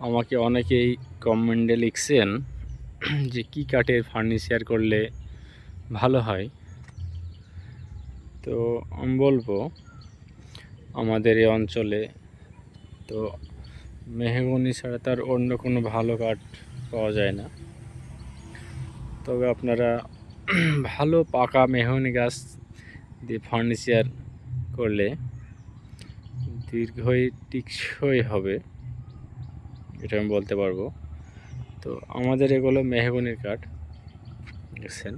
আমাকে অনেকেই কমেন্টে লিখছেন যে কী কাঠের ফার্নিচার করলে ভালো হয়। তো আমি বলব, আমাদের এই অঞ্চলে তো মেহগনি ছাড়া তার অন্য কোনো ভালো কাঠ পাওয়া যায় না। তবে আপনারা ভালো পাকা মেহগনি গাছ দিয়ে ফার্নিচার করলে দীর্ঘই টিকসই হবে। এটা আমি বলতে পারব। তো আমাদের এগুলো মেহগনির কাঠ। দেখছেন?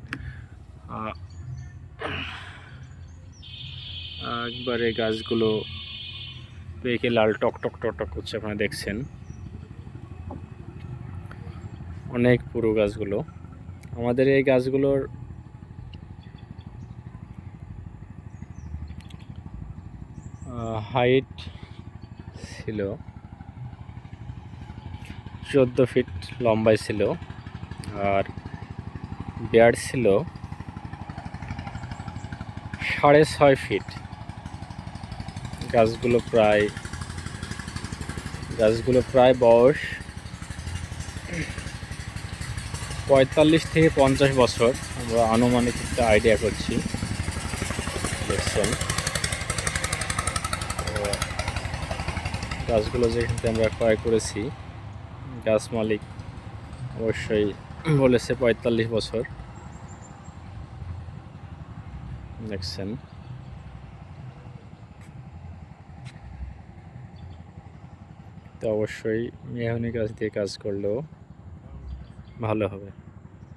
একবারে গাছগুলো পেকে লাল টক টক টক টক করছে, আপনারা দেখছেন? অনেক পুরো গাছগুলো। আমাদের এই গাছগুলোর হাইট ছিল চোদ্দ ফিট লম্বাই ছিল আর বেয়ার ছিল সাড়ে ছয় ফিট। গাছগুলো প্রায় গাছগুলো প্রায় বয়স পঁয়তাল্লিশ থেকে পঞ্চাশ বছর। আমরা আনুমানিক একটা আইডিয়া করছি। দেখছেন। গাছগুলো যেখান আমরা ক্রয় করেছি গাছ মালিক অবশ্যই বলেছে পঁয়তাল্লিশ বছর। দেখছেন। তো অবশ্যই মেহনি গাছ দিয়ে কাজ করলেও ভালো হবে।